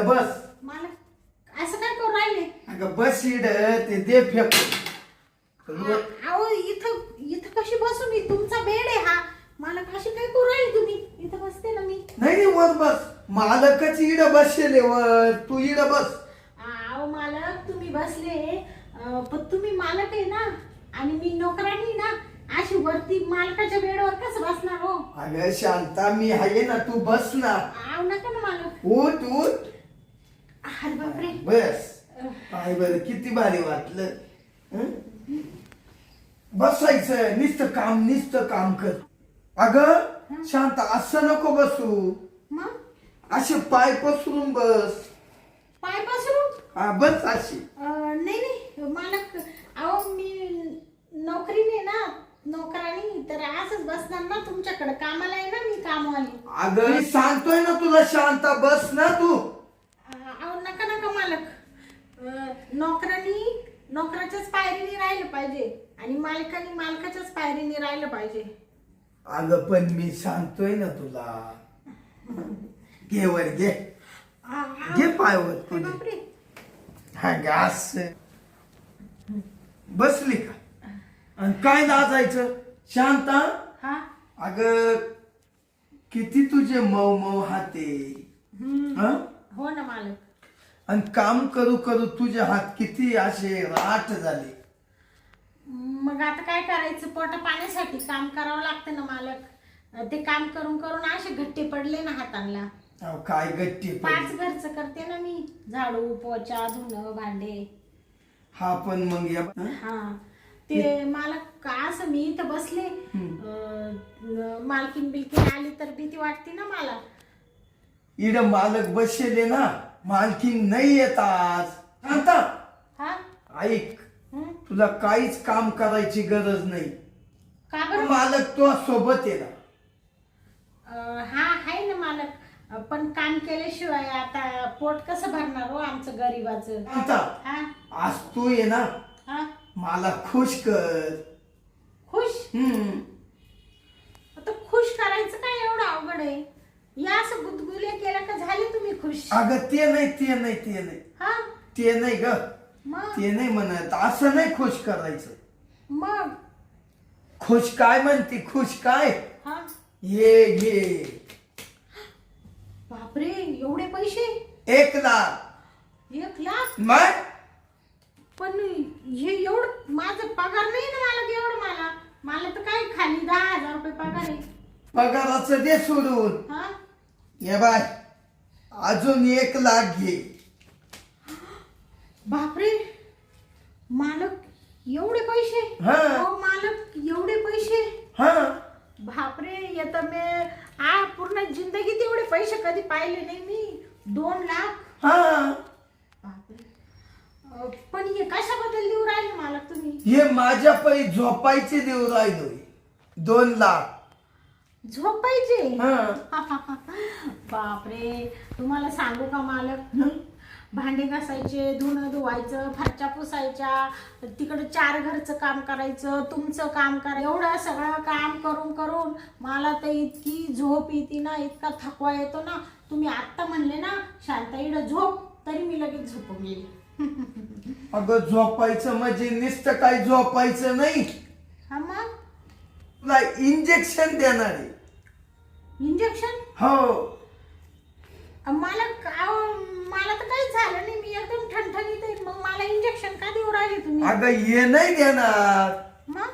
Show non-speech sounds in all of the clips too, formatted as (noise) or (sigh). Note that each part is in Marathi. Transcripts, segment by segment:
इड बस. मला असं काय करू राहिले? अगं बस इड ते दे फेकून. अहो इथं इथं कशी बसू मी? तुमचा बेड आहे हा. मला कशी काय करू राहिले तुम्ही? इथं बसते ना मी. नाही नाही वर बस. मालकच इड बसले वर. तू इड बस. अहो मालक तुम्ही बसले. अं, पण तुम्ही मालक आहे ना? आणि मी नोकरानी ना? अशी वरती मालकाच्या बेडवर कसं बसणार हो? अगं शांता मी आहे ना तू बस ना. आव नका ना मालक. उठ उठ. अरे बापरे बस. काय बर किती भारी वाटलं. हं? बसायचं नुसतं काम नुसतं काम कर. अगं शांत असं नको बसू. मग? असे पाय पसरून बस. पाय पसरून? हा बस अशी. अं, नाही नाही. मालक अहो मी नोकरीने ना नोकरानी तर असंच बसणार ना तुमच्याकडे. कामाला आहे ना मी कामवाली. अगं मी सांगतोय ना तुला शांता बस ना तू अहो नका नका मालक अं, नोकरानी नोकराच्याच पायरीने राहिलं पाहिजे आणि मालकानी मालकाच्याच पायरीने राहिलं पाहिजे. अगं पण मी सांगतोय ना तुला. घे वर घे. आ- आ- घे पायवर तुझे बापरे. हा घास बसली का? आणि काय लाजायचं शांता हा? अग किती तुझे मऊ मऊ हाते. हं? हो ना मालक. आणि काम करू करू तुझे हात किती असे राट झाले. मग आता काय करायचं? पोटा पाण्यासाठी काम करावं लागतं ना मालक. ते काम करून करून असे घट्टे पडले ना हातांना. अहो, काय गट्टी पाच. घरचं करते ना मी. झाडू पोचा धुणं भांडे. हा पण मग या हं? हा. ते मला का असं मी इथं बसले? अं, मालकीन बिलकीन आली तर भीती वाटते ना मला. इड मालक बसले ना. मालकी नाही येत आज. शांता! हा? ऐक हं? तुला काहीच काम करायची गरज नाही. का बरं? मालक तो सोबत अं, हा आहे ना मालक. अं, पण काम केल्याशिवाय आता पोट कसं भरणार हो आमचं गरीबाचं? शांता हा? आज तू ये ना हा? मला खुश कर. खुश? हम्म. आता खुश करायचं काय एवढं अवघड आहे? या असं गुदगुले केलं का झाले तुम्ही खुश? अगं ते नाही ते नाही ते नाही. हा? ते नाही ग. मग? ते नाही म्हणत. असं नाही खुश करायचं. मग? खुश काय म्हणते? खुश काय? हा? ये घे बापरे एवढे पैसे? एक लाख. एक लाख? मग? पण हे एवढं माझं पगार नाही ना मला की एवढं मला. मला तर काय खाली दहा हजार रुपये पगार आहे. पगाराचं दे सोडून. हा? ये बाय. अजून एक लाख घे. बापरे. मालक एवढे पैसे? हा. मालक एवढे पैसे? हा. बापरे येतं मी आ पूर्ण जिंदगीत एवढे पैसे कधी पाहिले नाही मी? दोन लाख? हा. बापरे. अं, पण हे कशाबद्दल लिहू राहिले मालक तुम्ही? हे माझ्या पै झोपायचे देऊ राहिलोय. दोन लाख. झोपायचे हा. (laughs) बापरे. तुम्हाला सांगू का मालक? भांडे घासायचे धुणं धुवायचं फरच्या पुसायच्या तिकडे चार घरचं काम करायचं तुमचं काम करायचं. एवढं सगळं काम करून करून मला तर इतकी झोप येते ना इतका थकवा येतो ना. तुम्ही आत्ता म्हणले ना शांताईड झोप तरी मी लगेच झोपून गेली. (laughs) अगं झोपायचं म्हणजे नुसतं काय झोपायचं नाही. हा मग? तुला इंजेक्शन देणार आहे. इंजेक्शन हो. मला का- मला तर काहीच झालं नाही. मी एकदम ठणठणीत आहे. मग मला इंजेक्शन का देऊ राहिले तुम्ही? अगं हे नाही देणार. मग?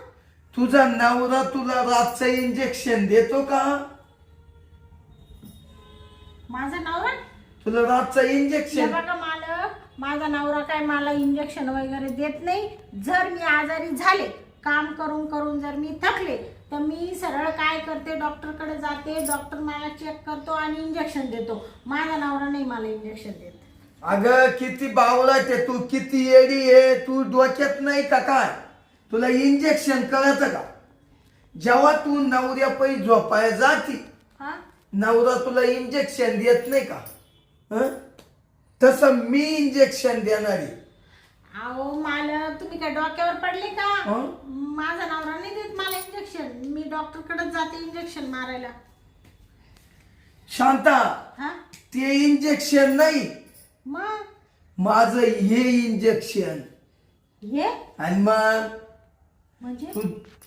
तुझा नवरा तुला रातचं इंजेक्शन देतो का? माझा नवरा? तुला रातचं हे इंजेक्शन बघा मालक माझा नवरा काय मला इंजेक्शन वगैरे देत नाही. जर मी आजारी झाले काम करून करून जर मी थकले तर मी सरळ काय करते डॉक्टरकडे जाते डॉक्टर मला चेक करतो आणि इंजेक्शन देतो. माझा नवरा नाही मला इंजेक्शन देत. अगं किती बावळट आहे तू किती येडी आहे तू डोक्यात नाही का काय? तुला इंजेक्शन कळत का? जेव्हा तू नवऱ्या पै झोपाय जाती हा? नवरा तुला इंजेक्शन देत नाही का? हं? तसं मी इंजेक्शन देणार. अहो मालक तुम्ही काय डोक्यावर पडले का? हं? माझा नवरा नाही देत मला इंजेक्शन मी डॉक्टरकडेच जाते इंजेक्शन मारायला. शांता हा? ते इंजेक्शन नाही. मग? माझं हे इंजेक्शन हे? आणि मग? म्हणजे? तू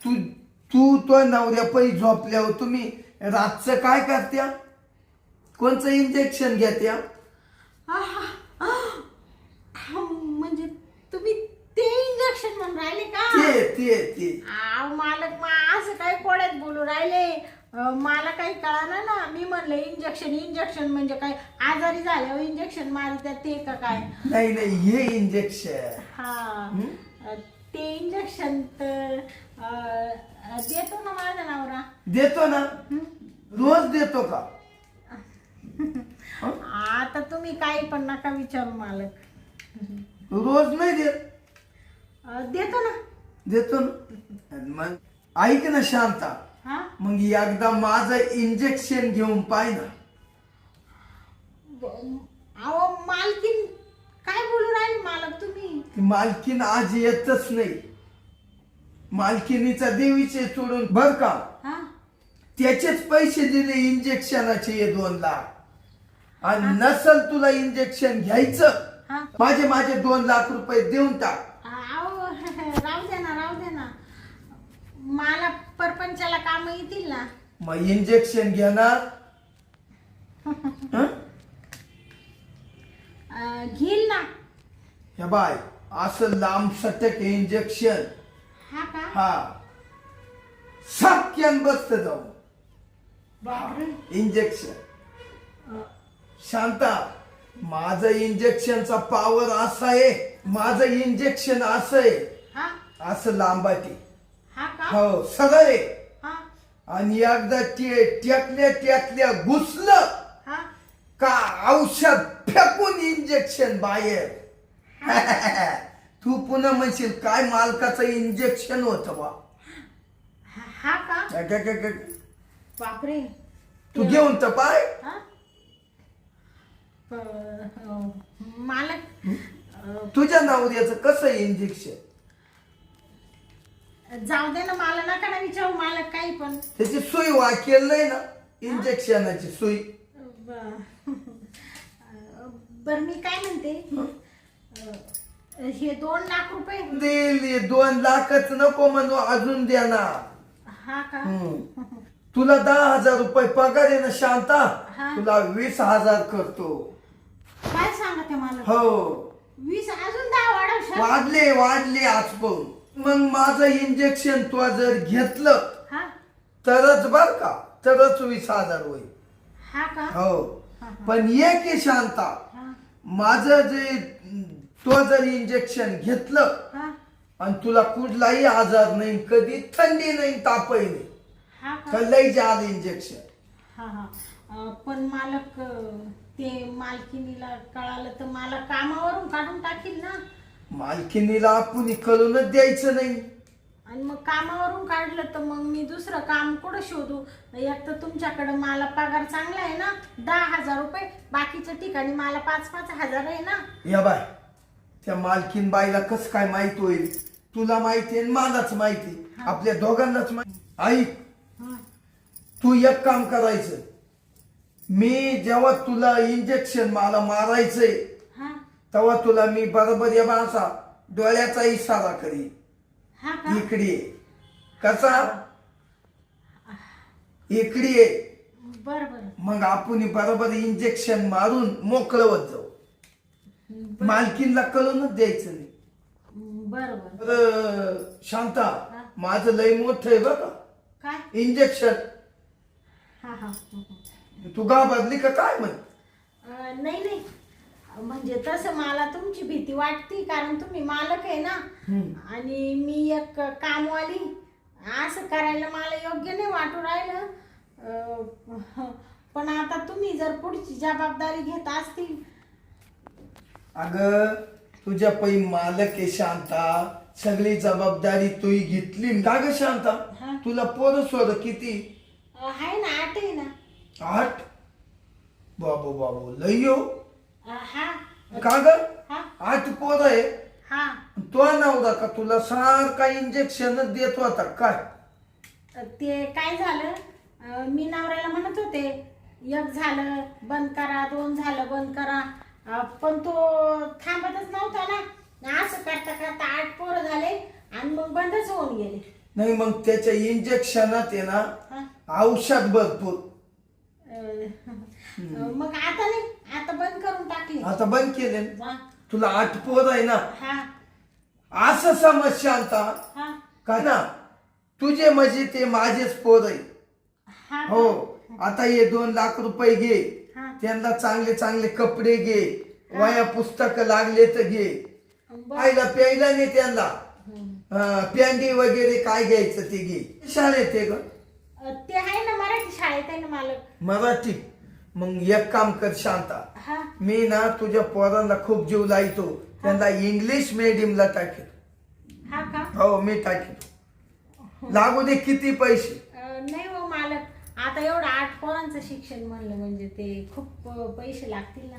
तू तू तो नवऱ्या पै झोपल्यावर तुम्ही. रातचं काय करत्या? कोणचं इंजेक्शन घेत्या? आह. हा, म्हणजे तुम्ही ते इंजेक्शन म्हणून राहिले का? ते ते ते. आव मालक मग असं काय कोड्यात बोलू राहिले? अं, मला काही कळणार ना. मी म्हणलं इंजेक्शन इंजेक्शन म्हणजे काय? आजारी झाल्यावर इंजेक्शन मारितात ते का काय? नाही नाही हे इंजेक्शन हा. अं, ते इंजेक्शन तर अं, देतो ना माझा नवरा. देतो ना? रोज देतो का? (laughs) आता तुम्ही काही पण नका विचारू मालक. रोज नाही देत. देतो ना. देतो ना? मग ऐक ना शांता. हा? मग एकदा माझं इंजेक्शन घेऊन पाय ना. अहो मालकीन काय बोलू राहिले मालक तुम्ही? ती मालकीन आज येतच नाही. मालकिनीचा देवीचे सोडून बर का? हा? त्याचेच पैसे दिले इंजेक्शनाचे हे दोन लाख. आणि नसल तुला इंजेक्शन घ्यायचं हा. माझे माझे दोन लाख रुपये देऊन टाक अहो राहू दे ना राहू दे ना मला परपंचाला काम येतील ना. मग इंजेक्शन घेणार? हं? अं, घेईल ना. हे बाय असं लांब सटक इंजेक्शन हा का? हा. सख्यान बसत जाऊ बापरे. इंजेक्शन शांता माझं इंजेक्शनचा पावर असा आहे. माझं इंजेक्शन असं आहे. हा? असं लांबाटी हा का? हो सरळ आहे हा. आणि एकदा ते टेकल्या टेकल्या घुसलं हा. का औषध फेकून इंजेक्शन बाहेर. (laughs) तू पुन्हा म्हणशील काय मालकाचं इंजेक्शन होतं बा? हा- हा का. बापरे. तू घेऊन तर पाय. हा? प- अं, मालक. तुझ्या नवऱ्याचं कसं इंजेक्शन जाऊ दे ना मला नका ना विचारू मालक काही पण. त्याची सुई वाकेल नाही ना इंजेक्शनाची सुई. बर. मी काय म्हणते? अं, हे दोन लाख रुपये. दोन लाखच नको म्हणू अजून द्या ना. हा का? हम्म. तुला दहा हजार रुपये पगार आहे ना शांता? हा. तुला वीस हजार करतो. काय सांगते मला? हो. वीस अजून दहा वाढवशाल वाढले वाढले आज पण. मग माझं इंजेक्शन तू जर घेतलं हा? तरच बर का? तरच वीस हजार होईल हा का. पण ये की शांता. हा. माझं जे तो जर इंजेक्शन घेतलं हा. आणि तुला कुठलाही आजार नाही कधी थंडी नाही तापही नाही हा का? लई जाल इंजेक्शन हा हा. अं, पण मालक अं, ते मालकिनीला कळालं तर मला कामावरून काढून टाकील ना? मालकिनीला आपण कळूनच द्यायचं नाही. आणि मग कामावरून काढलं तर मग मी दुसरं काम कुठं शोधू? एक तर तुमच्याकडे मला पगार चांगला आहे ना दहा हजार रुपये. बाकीच्या ठिकाणी मला पाच पाच हजार आहे ना. या बाय त्या मालकीन बाईला कस काय माहीत होईल? तुला माहिती आहे आणि मलाच माहिती आपल्या दोघांनाच माहिती ऐक हा. तू एक काम करायचं. मी जेव्हा तुला इंजेक्शन मला मारायचंय तेव्हा तुला मी बरोबर या माणसा डोळ्याचा इशारा करी हा का? इकडे ये. कसा? इकडे ये. बर बर. मग आपण बरोबर इंजेक्शन मारून मोकळवत जाऊ. मालकीनला कळूनच द्यायचं नाही. बर बर. बरं, शांता माझं लय मोठं आहे बघा काय? इंजेक्शन हा हा. तू घाबरली का काय म्हण अं, नाही नाही. म्हणजे तसं मला तुमची भीती वाटते कारण तुम्ही मालक आहे ना. आणि मी एक कामवाली. असं करायला मला योग्य नाही वाटू राहिलं. अं, पण आता तुम्ही जर पुढची जबाबदारी घेत असतील. अग तुझ्या पै मालक आहे शांता. सगळी जबाबदारी तू घेतली. का ग शांता हा. तुला पोरं सोर किती? अं, आहे ना आठ आहे ना. आठ? बाबू बाबू लय हो. हा का ग? हा. आठ पोरं आहे. हा. तो नवरा का तुला सारखा इंजेक्शन देत होता काय? ते काय झालं? अं, मी नवऱ्याला म्हणत होते एक झालं बंद करा दोन झालं बंद करा. अं, पण तो थांबतच नव्हता ना. असं करता करता आठ पोरं झाले आणि मग बंदच होऊन गेले. नाही मग त्याच्या इंजेक्शनात आहे ना हा. औषध भरपूर. अं, मग आता नाही आता बंद करून टाकले. आता बंद केले. तुला आठ पोर आहे ना? हा. असं समज शांता. हा. काय ना? तुझे म्हणजे ते माझेच पोर आहे. हा हो. आता हे दोन लाख रुपये घे. हा. त्यांना चांगले चांगले कपडे घे. वया पुस्तक लागले तर घे. बर. आईला प्यायला नाही त्यांना. अं, प्यांडी वगैरे काय घ्यायचं ते घे. शाळेत आहे ग. अं, ते आहे ना मराठी शाळेत आहे ना मालक. मराठी. मग एक काम कर शांता. हा? मी ना तुझ्या पोरांना खूप जीव लायतो त्यांना इंग्लिश मीडियमला टाकेल. हा का? हो मी टाकेल. लागू दे किती पैसे. अं, नाही हो मालक. आता एवढं आठ पोरांचं शिक्षण म्हणलं म्हणजे ते खूप अं, पैसे लागतील ना.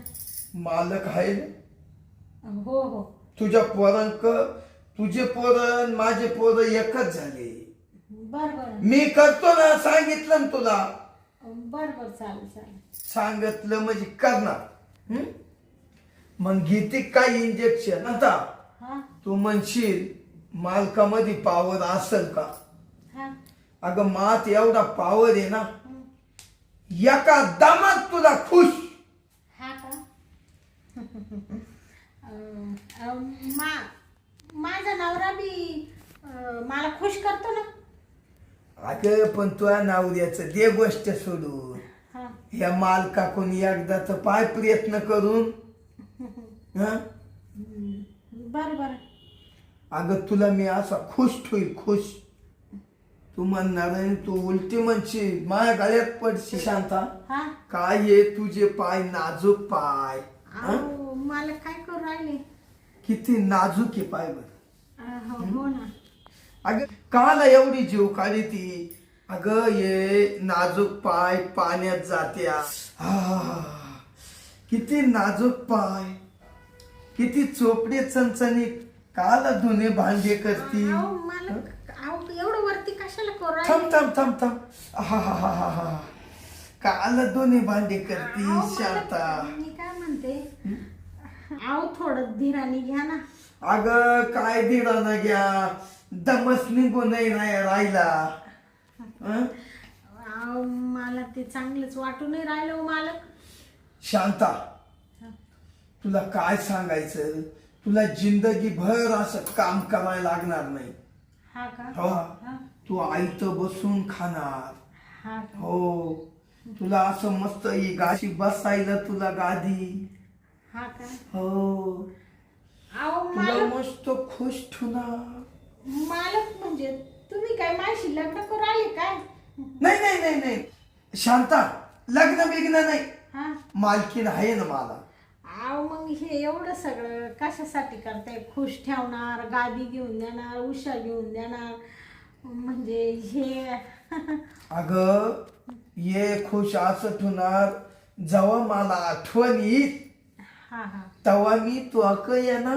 मालक आहे ना? हो हो. तुझ्या पोरांक तुझे पोरं माझे पोरं एकच झाले. बर बर. मी करतो ना सांगितलं ना तुला. बर बर चालेल चालेल. सांगितलं म्हणजे करणार. हं? मग घेते काय इंजेक्शन आता हा. तू म्हणशील मालकामध्ये पावर असेल का? हा. अगं मात एवढा पावर आहे ना. एका दमात तुला खुश. हा का? (laughs) अं, अं, मा माझा नवरा बी अं, मला खुश करतो ना. अगं पण तुझ्या नावऱ्याचं दे गोष्ट सोडून. या मालका कोणी एकदा तर पाय प्रयत्न करून. हं? बर बर. अगं तुला मी असा खुश ठेवील खुश. तू म्हणणार तू उलटी म्हणशील. माझ्या गळ्यात पडशी शांता हा? काय आहे तुझे पाय नाजूक पाय? हं? अहो, मला काय करू राहिले? किती नाजूक आहे पाय बर. हो हो ना. अगं काला एवढी जीव काढी ती. अगं ये नाजूक पाय पाण्यात जात्या किती नाजूक पाय. किती चोपडे चणचणीत काला धुणे भांडे करती. अहो, मला अहो, एवढं वरती कशाला करू राहिले थांब थांब थांब थांब. आहाहाहाहा. काला दोन्ही भांडे करती अहो, मला- शांता. मी काय म्हणते? आहो थोडं धीराने घ्या ना. अगं काय दिला घ्या? दमस निघून नाही राहिला हं? अहो, मला ते चांगलंच वाटू नाही राहिलं हो मालक. शांता तुला काय सांगायचं? तुला जिंदगी भर असं काम करायला लागणार नाही. हा का? तू आईत बसून खाणार. हा का? हो. तुला असं मस्त ही गाशी बसायला तुला गादी. हा का? हो. अहो तुला मालक. मस्त खुश ठुणार मालक म्हणजे तुम्ही काय माझी लग्न करू आले काय? नाही नाही नाही नाही. शांता लग्न बिग्न नाही. हा? मालकीन आहे ना मला. अहो मग हे एवढं सगळं कशासाठी करताय? खुश ठेवणार गादी घेऊन देणार उषा घेऊन देणार? म्हणजे हे (laughs) अग ये खुश असं ठुणार जेव्हा मला आठवण येईल हा हा. तेव्हा मी तू अक ये ना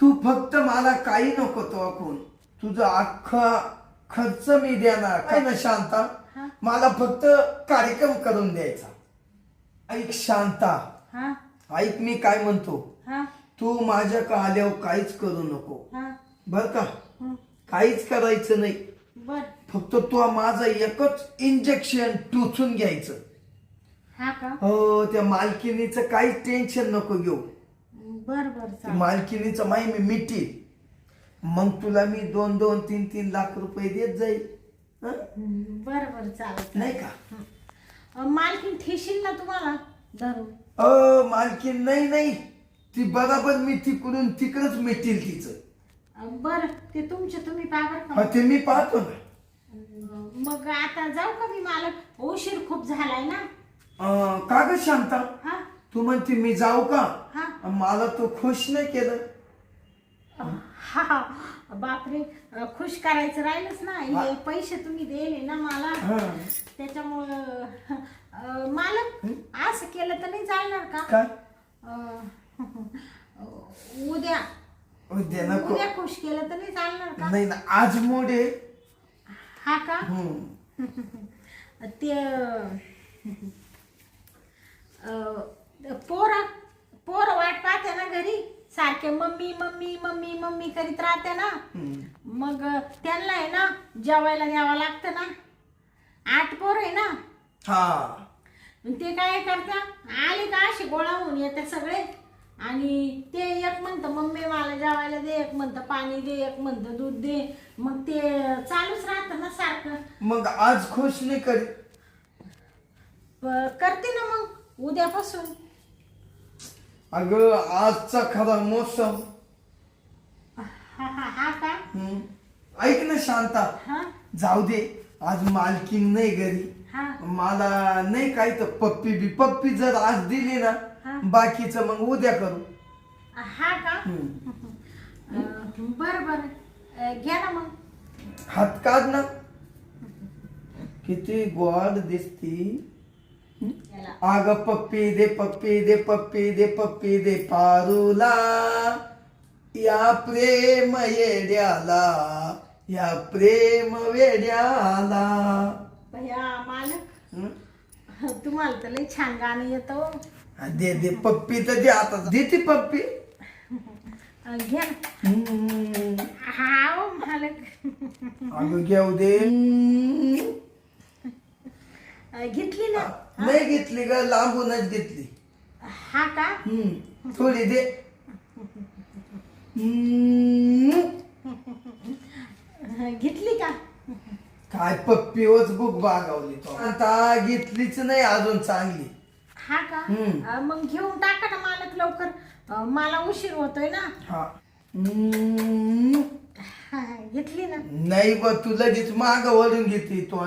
तू फक्त मला काही नको तो अकून तुझं अख्खा खर्च मी देणार. काय ना शांता? हा. मला फक्त कार्यक्रम करून द्यायचा. ऐक शांता. हा? ऐक मी काय म्हणतो. हा? तू माझ्या का आल्यावर काहीच करू नको. हा? बर का. काहीच करायचं नाही. बर. फक्त तू माझं एकच इंजेक्शन टोचून घ्यायचं. हा का? हो त्या मालकिनीचं काहीच टेन्शन नको घेऊ. बर बर चालेल. मालकिनीचं माही मी मिटी मग तुला मी दोन दोन तीन तीन लाख रुपये देत जाईल. हं? बर बर चालेल नाही का? मालकीन ठेशील ना तुम्हाला? धरून अ मालकीन नाही नाही. ती बराबर मी तिकडून तिकडच मिटील तिचं. अं, बर ते तुमचे तुम्ही पावर हा, का ते मी पाहतो ना. मग आता जाऊ का मी मालक? उशीर खूप झालाय ना? अं, का ग शांता? हा? तू म्हणते मी जाऊ का? हा. मला तू खुश नाही केलं. हा हा. बापरे अं, खुश करायचं राहिलंच ना. हे पैसे तुम्ही दिले ना मला. हं. त्याच्यामुळं अं, मालक असं केलं तर नाही चालणार का? काय अं, उद्या. उद्या नको. उद्या खुश केलं तर नाही चालणार का? नाही ना आज मोडे. हा का? हम्म. (laughs) ते अं, पोरं पोरं वाट पाहते ना घरी सारखे मम्मी मम्मी मम्मी मम्मी करीत राहते ना. मग त्यांना आहे ना जेवायला न्यावं लागतं ना. आठ पोर आहे ना. हा. ते काय करता आले का असे गोळा होऊन येते सगळे. आणि ते एक म्हणतं मम्मी मला जेवायला दे एक म्हणतं पाणी दे एक म्हणतं दूध दे. मग ते चालूच राहतं ना सारखं. मग आज खुश नाही प- करते ना मग उद्यापासून. अगं आजचा खरा मोसम. हा हा हा का. ऐक ना शांता. हा? जाऊ दे. आज मालकीन नाही घरी. हा. मला नाही काही तर पप्पी बी. पप्पी जर आज दिली हा. ना बाकीचं मग उद्या करू. हा का. अं, बरं बरं. अं, घ्या ना मग. हात काढ ना. किती गोड दिसती. अग पप्पी दे पप्पी दे पप्पी दे पप्पी दे पारूला. या प्रेम येड्याला या प्रेम वेड्याला. भैया मालक? तुम्हाला तर लई छान गाणं येतं हो. दे दे पप्पी तर दे आता. देते पप्पी. अं, घ्या. मालक. अगं घेऊ दे. घेतली ना? नाही घेतली ग लांबूनच घेतली. हा का? हम्म. थोडी दे. घेतली का? काय पप्पीवच बुक बागावली तो. आता घेतलीच नाही अजून चांगली. हा का? हम्म. अं, मग घेऊन टाका ना मालक लवकर. अं, मला उशीर होतोय ना? हा. हम्म. हा, घेतली ना? नाही ब तू लगेच माग वळून घेतली तो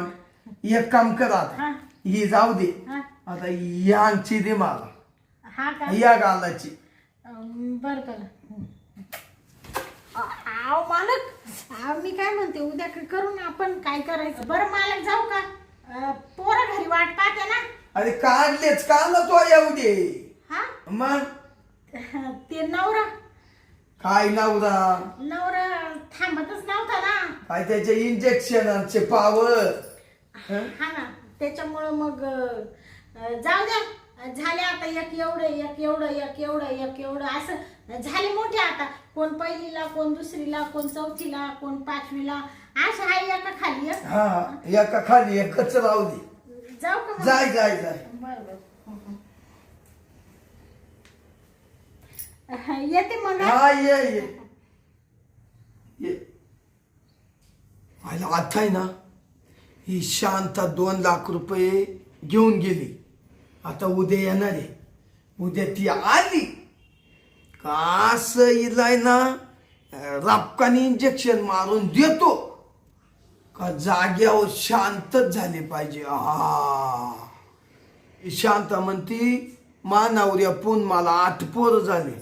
एक काम कर आता. हा. ही जाऊ दे. हा. आता यांची दे मला. हा का? या गालाची. अं, बरं बरं. आव मालक. आव मी काय म्हणते उद्या क- करू ना आपण? काय करायचं? बरं मालक जाऊ का? अं, पोरं घरी वाट पाहते ना? अरे काढलेच का ना तो एवढे हा? मग? ते नवरा. काय नवरा? नवरा थांबतच नव्हता ना. काय त्याचे इंजेक्शनचे पावर हा? ना त्याच्यामुळं मग अं, जाऊ द्या. झाले आता एक एवढं एक एवढं एक एवढं एक एवढं. असं झाले मोठे आता. कोण पहिलीला कोण दुसरीला कोण चौथीला कोण पाचवीला. असं आहे एका खाली एक. हा एका खाली एकच राहू दे. जाऊ का मग? जाय जाय जाय. बरं बरं. अं, येते मग हा? हा ये ये. ये. आयला आता आहे ना? ही शांत दोन लाख रुपये घेऊन गेली. आता उद्या येणार आहे. उद्या ती आली. का असं ना रापकानी इंजेक्शन मारून देतो. का जाग्यावर शांतच झाले पाहिजे. हा शांत म्हणती मानावऱ्या पून मला आठ पोर झाले.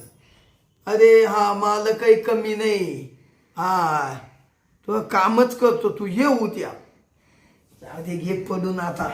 अरे हा मला काही कमी नाही. हा तो कामच करतो. तू ये उद्या. जाऊ दे घे पडून आता.